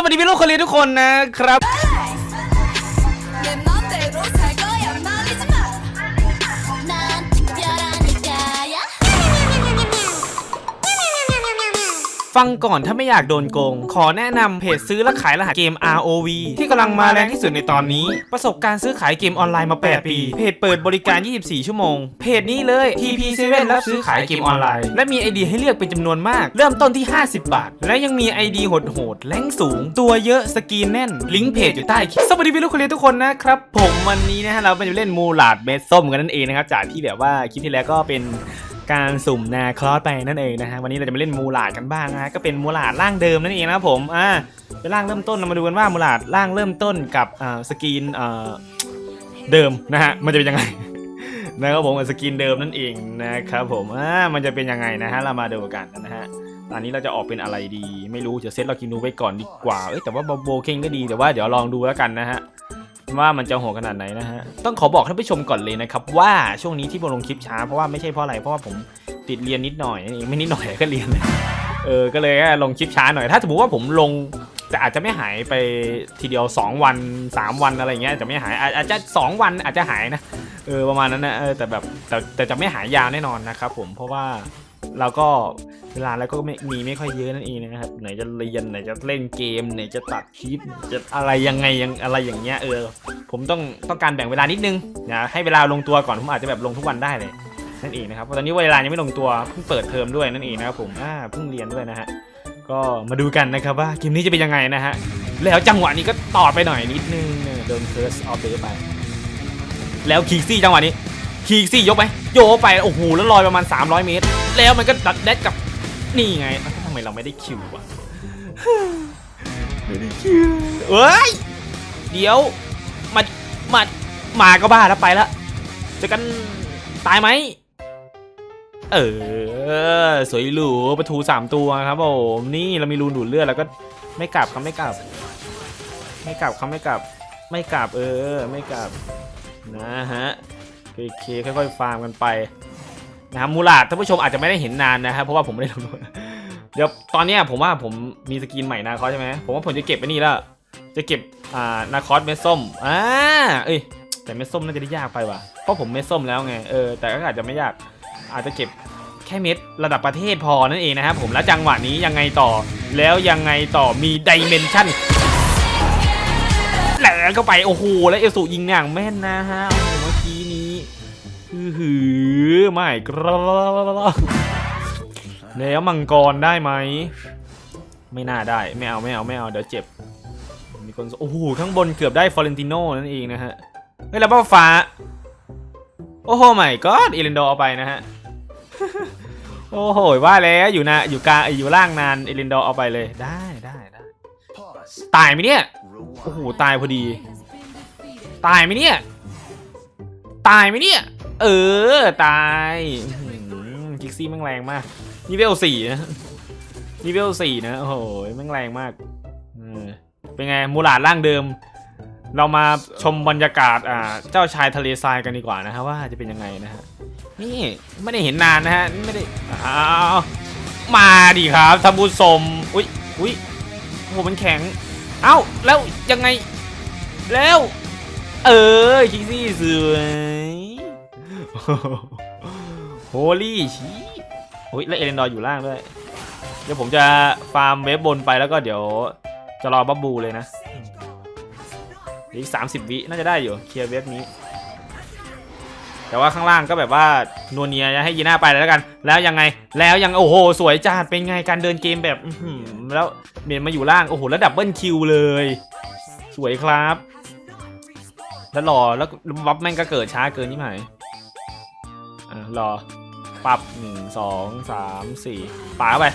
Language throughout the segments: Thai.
สวัสดีพี่ลูกคนเรียนทุกคนนะครับ ฟังก่อนถ้าไม่อยากโดนโกง ขอแนะนำเพจซื้อและขายรหัสเกม ROV ที่กำลังมาแรงที่สุดในตอนนี้ ประสบการณ์ซื้อขายเกมออนไลน์มา 8 ปี เพจเปิดบริการ 24 ชั่วโมง เพจนี้เลย TP7 รับซื้อขายเกมออนไลน์ และมีไอเดียให้เลือกเป็นจำนวนมาก เริ่มต้นที่ 50 บาท และยังมีไอดีโหดๆแรงสูง ตัวเยอะสกีนแน่น ลิงก์เพจอยู่ใต้คลิปสวัสดีพี่ลูกคนเรียนทุกคนนะครับผมวันนี้นะฮะเราไปเล่นมูลาดเมดส้มกันนั่นเองนะครับจากที่แบบว่าคลิปที่แล้วก็เป็น การสุ่มนาคลอสไปนั่นเองนะฮะวันนี้เราจะมาเล่นมูลาดกันบ้างนะฮะก็เป็นมูลาดร่างเดิมนั่นเองนะครับผมอ่าเป็นร่างเริ่มต้นเรามาดูกันว่ามูลาดร่างเริ่มต้นกับอ่าสกรีนอ่าเดิมนะฮะมันจะเป็นยังไงนะครับผมสกรีนเดิมนั่นเองนะครับผมอ่ามันจะเป็นยังไงนะฮะเรามาดูกันนะฮะตอนนี้เราจะออกเป็นอะไรดี ไม่รู้จะเซตเรากินนูไว้ก่อนดีกว่าเอ้ยแต่ว่าโบเคนก็ดีแต่ว่าเดี๋ยวลองดูแล้วกันนะฮะ ว่ามันจะโหดขนาดไหนนะฮะ ต้องขอบอกท่านผู้ชมก่อนเลยนะครับ ว่าช่วงนี้ที่ผมลงคลิปช้าเพราะว่าไม่ใช่เพราะอะไรเพราะว่าผมติดเรียนนิดหน่อยนั่ไม่นิดหน่อยก็เรียนเออก็เลยลงคลิปช้าหน่อย ถ้าสมมติว่าผมลงแต่อาจจะไม่หายไปทีเดียว 2 วัน 3 วันอะไรเงี้ยจะไม่หายอาอาจจะ 2 วันอาจจะหายนะเออประมาณนั้นนะเออแต่แบบแต่แต่จะไม่หายยาวแน่นอนนะครับผมเพราะว่าเราก็ เวลาแล้วก็ไม่มีไม่ค่อยเยอะนั่นเองนะครับไหนจะเรียนไหนจะเล่นเกมไหนจะตัดคลิปจะอะไรยังไงยังอะไรอย่างเงี้ยเออ ผมต้องต้องการแบ่งเวลานิดนึงนะให้เวลาลงตัวก่อนผมอาจจะแบบลงทุกวันได้เลยนั่นเองนะครับเพราะตอนนี้เวลายังไม่ลงตัวเพิ่งเปิดเทอมด้วยนั่นเองนะครับผมอ่าเพิ่งเรียนด้วยนะฮะก็มาดูกันนะครับว่าเกมนี้จะเป็นยังไงนะฮะแล้วจังหวะนี้ก็ต่อไปหน่อยนิดนึงเนี่ยโดนเคิร์สออฟเดไป แล้วคีซี่จังหวะนี้คีซี่ยกไปโยกไปโอ้โหแล้วลอยประมาณ 300 เมตร แล้วมันก็ดัดแดดกับ นี่ไงเอ้าทำไมเราไม่ได้คิววะไม่ได้คิวเอ้ย เดี๋ยวมามามาก็บ้าแล้วไปแล้วเจอกันตายไหม เออ สวยหรูประตูสามตัวครับผมนี่เรามีรูนดูดเลือดแล้วก็ไม่กลับครับไม่กลับ ไม่กลับครับไม่กลับ ไม่กลับเออ ไม่กลับนะฮะโอเคค่อยๆฟาร์มกันไป นะครับมูลาดท่านผู้ชมอาจจะไม่ได้เห็นนานนะครับเพราะว่าผมไม่ได้ลงเดี๋ยวตอนนี้ผมว่าผมมีสกินใหม่นาคอสใช่ไหมผมว่าผมจะเก็บไว้นี่แล้ว จะเก็บอ่านาคอสเม็ดส้มอ่าเอ้ยแต่เม็ดส้มน่าจะได้ยากไปว่ะเพราะผมเม็ดส้มแล้วไงเออแต่ก็อาจจะไม่ยากอาจจะเก็บแค่เม็ดระดับประเทศพอนั่นเองนะครับผมแล้วจังหวะนี้ยังไงต่อ แล้วยังไงต่อมีดิเมนชั่นแหลกเข้าไปโอ้โหแล้วเอลสูยิงอย่างแม่นนะฮะ หือไม่กรแล้วมังกรได้ไหม ไม่น่าได้ ไม่เอาไม่เอาไม่เอาเดี๋ยวเจ็บ มีคนโอ้โหข้างบนเกือบได้ฟอเรนติโนนั่นเองนะฮะเฮ้ยแล้วบ้าฟ้า โอ้โหไม่ก็เอเลนดอร์เอาไปนะฮะ โอ้โหว่าแล้วอยู่นะอยู่กลางอยู่ล่างนานเอเลนดอร์เอาไปเลยได้ได้ได้ตายไหมเนี่ย โอ้โหตายพอดี ตายไหมเนี่ย ตายไหมเนี่ย เออ ตายกิกซี่แม่งแรงมากนี่เวลสี่นะนี่เวลสี่นะ โอ้โหแม่งแรงมากเป็นไงมูลาดร่างเดิม เรามาชมบรรยากาศอ่าเจ้าชายทะเลทรายกันดีกว่านะฮะว่าจะเป็นยังไงนะฮะนี่ไม่ได้เห็นนานนะฮะไม่ได้อ้าวมาดิครับท่านผู้ชมอุ้ยอุ้ยโอ้โหมันแข็ง เอ้าแล้วยังไงแล้ว เออคิกซี่สวย โฮลี่ชีโอ้ยแล้วเอเลนดอร์อยู่ล่างด้วย เดี๋ยวผมจะฟาร์มเวฟบนไปแล้วก็เดี๋ยวจะรอบับบูเลยนะอีก30วิน่าจะได้อยู่เคลียร์เวฟนี้ แต่ว่าข้างล่างก็แบบว่านวเนียจะให้ยีน่าไปแล้วกัน แล้วยังไงแล้วยังโอ้โห สวยจัดเป็นไงการเดินเกมแบบแล้วเมียนมาอยู่ล่างโอ้โหแล้วดับเบิลคิวเลย สวยครับ แล้วรอแล้วบัฟแม่งก็เกิดช้าเกินนี่หมาย อะรอปรับหนึ่งสองสามสี่ป่าเข้าไป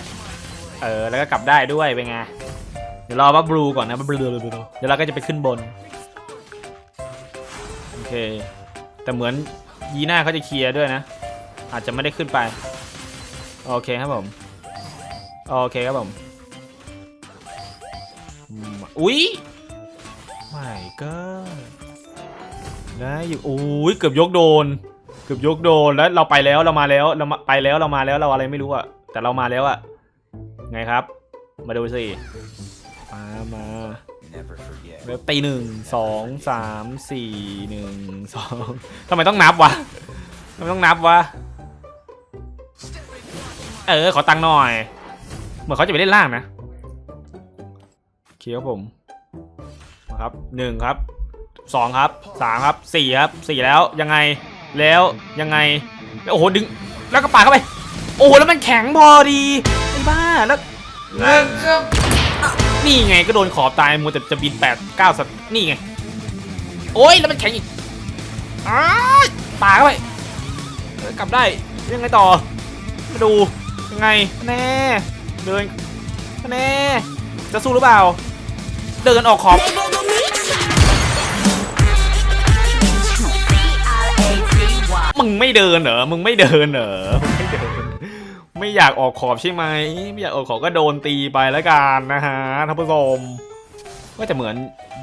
เออ แล้วก็กลับได้ด้วย เป็นไง เดี๋ยวรอบับบลูก่อนนะบับบลูเดี๋ยวเราก็จะไปขึ้นบน โอเค แต่เหมือนยีน่าเขาจะเคลียร์ด้วยนะ อาจจะไม่ได้ขึ้นไป โอเคครับผม โอเคครับผม อุ๊ยไม่ก็ได้อยู่โอ้ยเกือบยกโดน เกือบยกโดนแล้วเราไปแล้วเรามาแล้วเรามาไปแล้วเรามาแล้วเราอะไรไม่รู้อะแต่เรามาแล้วอะไงครับ มาดูสิไปมา Never forget. แล้วตีหนึ่งสองสามสี่หนึ่งสองทำไมต้องนับวะทำไมต้องนับวะเออขอตังค์หน่อย เหมือนเขาจะไปเล่นล่างนะโอเคครับผมมาครับหนึ่งครับสองครับสามครับสี่ครับสี่แล้วยังไง แล้วยังไงแล้วโอ้โหดึงแล้วก็ปาเข้าไป โอ้โหแล้วมันแข็งพอดีไอ้บ้าแล้วแล้วก็นี่ไงก็โดนขอบตายมัวแต่จะบินแปดเก้าสัตว์นี่ไง โอ้ยแล้วมันแข็งอีกอ้าปาเข้าไปกลับได้ยังไงต่อมาดูยังไงแน่เดินแน่จะสู้หรือเปล่า เดินออกขอบ มึงไม่เดินเหรอ มึงไม่เดินเหรอมึงไม่เดิน ไม่อยากออกขอบใช่ไหม ไม่อยากออกขอบก็โดนตีไปแล้วกันนะฮะท่านผู้ชมก็จะเหมือน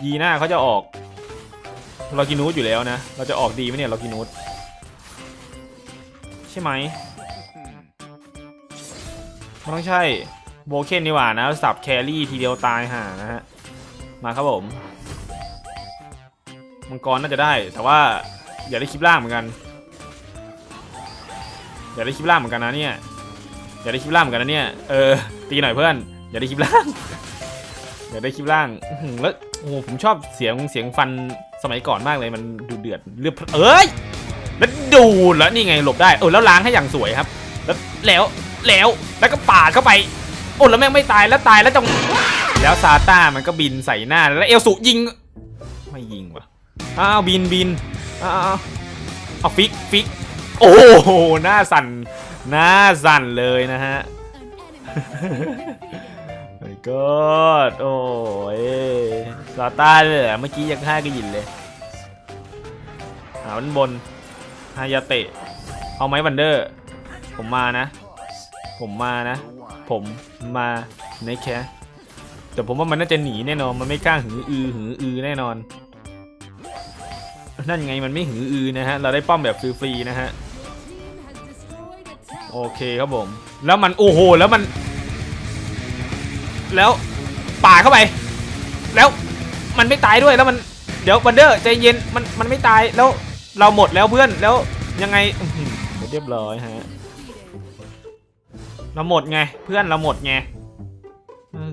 ยีน่าเขาจะออกลอกินูสอยู่แล้วนะ เราจะออกดีไหมเนี่ยลอกินูสใช่ไหมมันต้องใช่โบเคนนี่หว่านะสับแครี่ทีเดียวตายห่านะฮะ มาครับผม มังกรน่าจะได้ แต่ว่าอย่าได้คลิปล่างเหมือนกัน อย่าได้คลิปล่างเหมือนกันนะเนี่ยอย่าได้คลิปล่างเหมือนกันนะเนี่ยเออตีหน่อยเพื่อนอย่าได้คลิปล่างอย่าได้คลิปล่างแล้วโอ้โหผมชอบเสียงเสียงฟันสมัยก่อนมากเลยมันดูเดือดเลือดเอ้ยแล้วดูแล้วนี่ไงหลบได้เออแล้วล้างให้อย่างสวยครับ แล้วแล้วแล้วแล้วก็ปาดเข้าไปโอ้แล้วแม่งไม่ตายแล้วตายแล้วจังแล้วซาต้ามันก็บินใส่หน้าแล้วเอลสุยิงไม่ยิงวะอ้าวบินบินอ้าวอ้าวเอาฟิกฟิก โอ้โหหน้าสั่นหน้าสั่นเลยนะฮะ my god โอ้ยซาต้าเลยเหรอเมื่อกี้ยังห้าก็ยินเลยหาวันบนฮายาเตะ เอาไหมวันเดอร์ ผมมานะ ผมมานะ ผมมาในแค่แต่ผมว่ามันน่าจะหนีแน่นอน มันไม่กล้าหืออือหืออือแน่นอน นั่นไงมันไม่หืออือนะฮะ เราได้ป้อมแบบฟรีๆนะฮะ โอเคครับผม แล้วมันโอ้โหแล้วมัน แล้วป่าเข้าไป แล้วมันไม่ตายด้วยแล้วมันเดี๋ยววันเดอร์ใจเย็นมันมันไม่ตายแล้วเราหมดแล้วเพื่อนแล้วยังไงอื้อหือเรียบร้อยฮะเราหมดไงเพื่อนเราหมดไง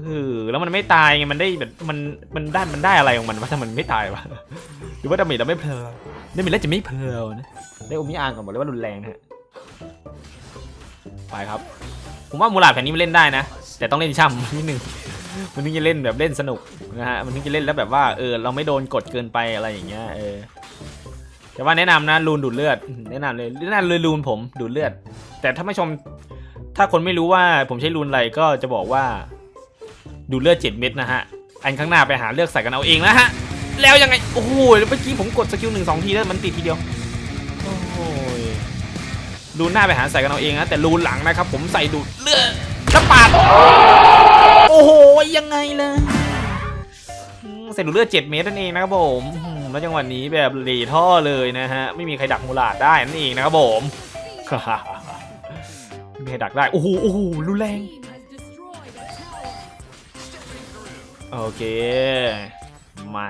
เออแล้วมันไม่ตายไงมันได้แบบมันมันได้มันได้อะไรของมันวะถ้ามันไม่ตายวะหรือว่าดาเมจเราไม่เพลอดาเมจเราจะไม่เพลอนะได้โอมิอานก่อนบอกเลยว่ารุนแรงฮะ ไปครับ ผมว่ามูลาดแผ่นนี้มันเล่นได้นะ แต่ต้องเล่นช่ำนิดนึง มันถึงจะเล่นแบบเล่นสนุกนะฮะ มันถึงจะเล่นแล้วแบบว่าเออเราไม่โดนกดเกินไปอะไรอย่างเงี้ยเออ แต่ว่าแนะนำนะรูนดูดเลือด แนะนำเลยแนะนำเลยรูนผมดูดเลือด แต่ถ้าไม่ชม ถ้าคนไม่รู้ว่าผมใช้รูนอะไรก็จะบอกว่า ดูดเลือดเจ็ดเม็ดนะฮะ อันข้างหน้าไปหาเลือกใส่กันเอาเองนะฮะ แล้วยังไง โอ้โห เมื่อกี้ผมกดสกิลหนึ่งสองทีแล้วมันติดทีเดียว โอ้โห รูนหน้าไปหาใส่กันเอาเองนะแต่รูนหลังนะครับผมใส่ดูดเลือดแล้วปาดโอ้โหยังไงล่ะใส่ดูดเลือดเจ็ดเมตรนั่นเองนะครับผมแล้วจังหวะนี้แบบหลีท่อเลยนะฮะไม่มีใครดักมูลาดได้นั่นเองนะครับผมไม่ดักได้โอ้โหโอ้โหรุนแรงโอเค มา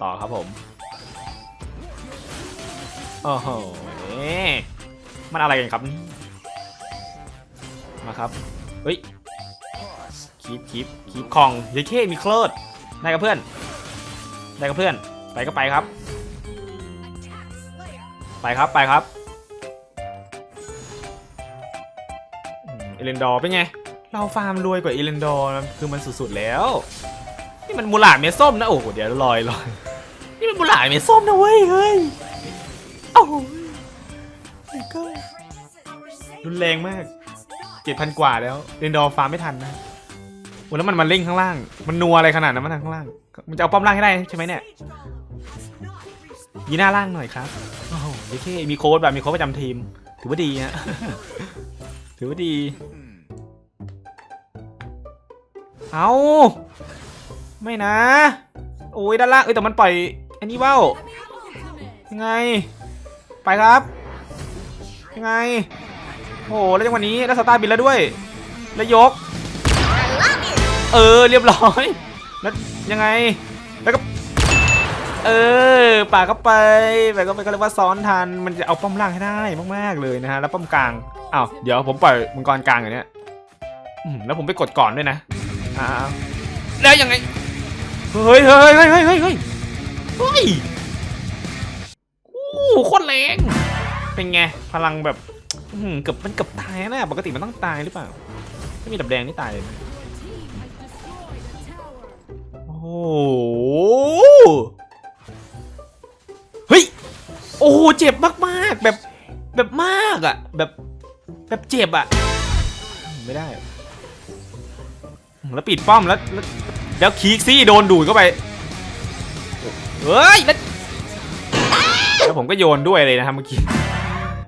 ต่อครับผมโอ้โห มันอะไรกันครับมาครับเฮ้ยคีบคีบคีบของเยเคมีโคลดได้กับเพื่อนได้กับเพื่อน ไปก็ไปครับ ไปครับไปครับอืมเอเลนดอร์เป็นไง เราฟาร์มรวยกว่าเอเลนดอร์คือมันสุดๆแล้ว นี่มันมูลาดเมส้มนะโอ้โหเดี๋ยวลอยลอยนี่มันมูลาดเมส้มนะเว้ยเฮ้ยโอ้ รุนแรงมากเจ็ดพันกว่าแล้วเรนดอร์ฟาร์มไม่ทันนะโอ้แล้วมันมาเล่งข้างล่าง มันนัวอะไรขนาดนั้นมันทางข้างล่าง มันจะเอาป้อมล่างให้ได้ใช่ไหมเนี่ยยีหน้าล่างหน่อยครับโอ้โหโอเคมีโค้ดแบบมีโค้ดประจำทีม ถือว่าดีฮะถือว่าดี เอาไม่นะ โอ้ยด้านล่างเอ้ยแต่มันปล่อย อันนี้ว่าวยังไง ไปครับ ยังไง โอ้โหแล้วจังหวะนี้แล้วสตาร์บินแล้วด้วย แล้วยก เออเรียบร้อย แล้วยังไง แล้วก็ เออป่าเข้าไปป่าเข้าไปก็เรียกว่าซ้อนทัน มันจะเอาป้อมล่างให้ได้มากๆเลยนะฮะ แล้วป้อมกลาง อ้าว เดี๋ยวผมปล่อยมังกรกลางอย่างเนี้ยแล้วผมไปกดก่อนด้วยนะ อ้าวแล้วยังไง เฮ้ยเฮ้ยเฮ้ยเฮ้ยเฮ้ยเฮ้ยเฮ้ยโอ้โหโคตรแรง เป็นไง พลังแบบ เกือบมันเกือบตายนะปกติมันต้องตายหรือเปล่า ถ้ามีดับแดงนี่ตายเลยนะโอ้โหเฮ้ยโอ้โหเจ็บมากๆแบบแบบมากอะแบบแบบเจ็บอะไม่ได้ แล้วปิดป้อมแล้วแล้วแล้วคีกซี่โดนดูดเข้าไปเฮ้ยแล้วแล้วผมก็โยนด้วยเลยนะครับเมื่อกี้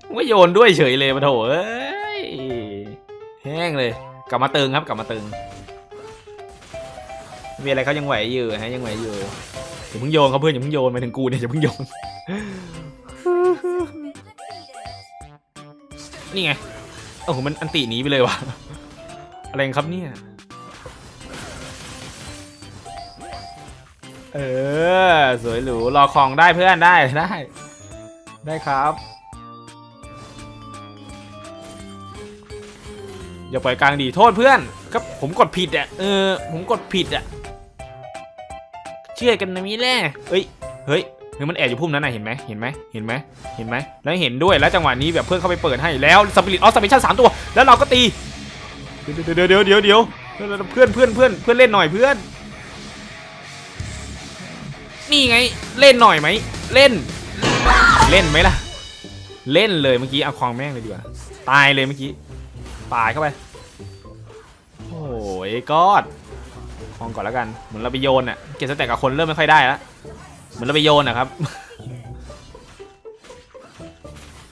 ผมก็โยนด้วยเฉยเลยมาโถเอ้ยแห้งเลย กลับมาเติงครับกลับมาเติงมีอะไรเขายังไหวอยู่ฮะยังไหวอยู่อย่าเพิ่งโยนเขาเพื่อนอย่าเพิ่งโยนมาถึงกูเนี่ยอย่าเพิ่งโยนนี่ไงโอ้โหมันอันติหนีไปเลยวะอะไรครับเนี่ยเออ สวยหรูรอของได้เพื่อนได้ได้ ได้ครับ อย่าปล่อยกลางดีโทษเพื่อนก็ผมกดผิดอะเออผมกดผิดอะเชื่อกันนะมิแล่เฮ้ยเฮ้ยเฮ้ยมันแอบอยู่พุ่มนั้นน่ะเห็นไหมเห็นไหมเห็นไหมเห็นไหมแล้วเห็นด้วยแล้วจังหวะนี้แบบเพื่อนเข้าไปเปิดให้แล้วสปิริตออสเปชั่นสามตัวแล้วเราก็ตีเดี๋ยวเดี๋ยวเดี๋ยวเดี๋ยวเดี๋ยวเพื่อนเพื่อนเพื่อนเพื่อนเล่นหน่อยเพื่อน นี่ไงเล่นหน่อยไหมเล่น เล่นไหมล่ะ เล่นเลยเมื่อกี้เอาคลองแม่งเลยดีกว่าตายเลยเมื่อกี้ ตายเข้าไป โอ้ยกอดคลองก่อนแล้วกัน เหมือนเราไปโยนอะเก็บสแต็กกับคนเริ่มไม่ค่อยได้แล้ว เหมือนเราไปโยนอะครับ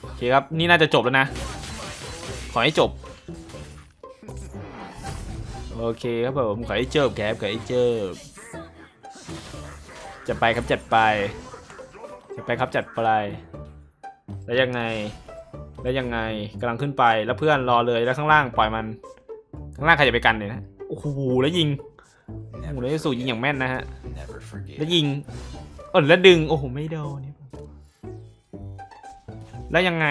โอเคครับ นี่น่าจะจบแล้วนะ ขอให้จบ โอเคครับผม ขอให้เจบแคบขอให้เจบจัดไปครับจัดไปจัดไปครับจัดไป แล้วยังไง แล้วยังไงกำลังขึ้นไปแล้วเพื่อนรอเลยแล้วข้างล่างปล่อยมัน ข้างล่างใครจะไปกันเนี่ยนะโอ้โหแล้วยิงโอ้โหแล้วสูยิงอย่างแม่นนะฮะ Never forget. แล้วยิงเออแล้วดึงโอ้โหไม่โดนแล้วยังไง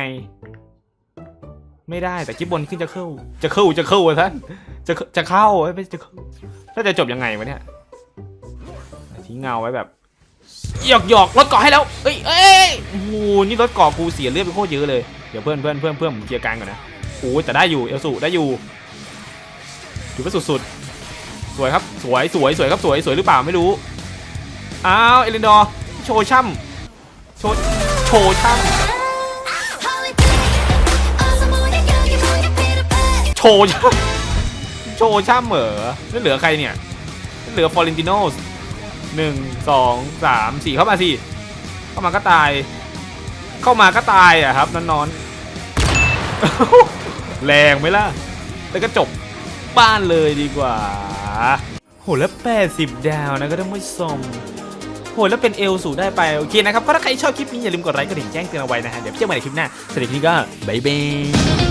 ไม่ได้แต่คลิปบนขึ้นจะเข้า จะเข้าจะเข้าวะท่านจะเข้าจะเข้าเอ้ยไม่จะเข้าแล้วจะจบยังไงวะเนี่ยทิ้งเงาไว้แบบหยอกหยอกรถเกาะให้แล้วเอ้ยเอ้ยโอ้โหนี่รถเกาะกูเสียเลือดไปโคตรเยอะเลยเดี๋ยวเพื่อนเพื่อนเพื่อนเพื่อนผมเคลียร์กลางก่อนนะโอ้แต่ได้อยู่เอลสุได้อยู่ถือว่าสุดๆสวยครับสวยสวยสวยครับสวยสวยหรือเปล่าไม่รู้อ้าวเอลินดอโชว์ช่ำโชโชว์ช่ำโชว์ช่ำโชว์ช่ำเหรอไม่เหลือใครเนี่ยเหลือฟอร์เรนติโนสหนึ่งสองสามสี่เข้ามาสิเข้ามาก็ตาย เข้ามาก็ตายอะครับนอนๆ แรงไหมล่ะ แล้วก็จบบ้านเลยดีกว่า โหแล้ว 80 ดาวนะก็ต้องไม่สมโหแล้วเป็นเอลสูได้ไป โอเคนะครับ ก็ถ้าใครชอบคลิปนี้อย่าลืมกดไลค์กดดิ่งแจ้งเตือนเอาไว้นะฮะ เดี๋ยวเจอกันใหม่ในคลิปหน้า สวัสดีครับบ๊ายบาย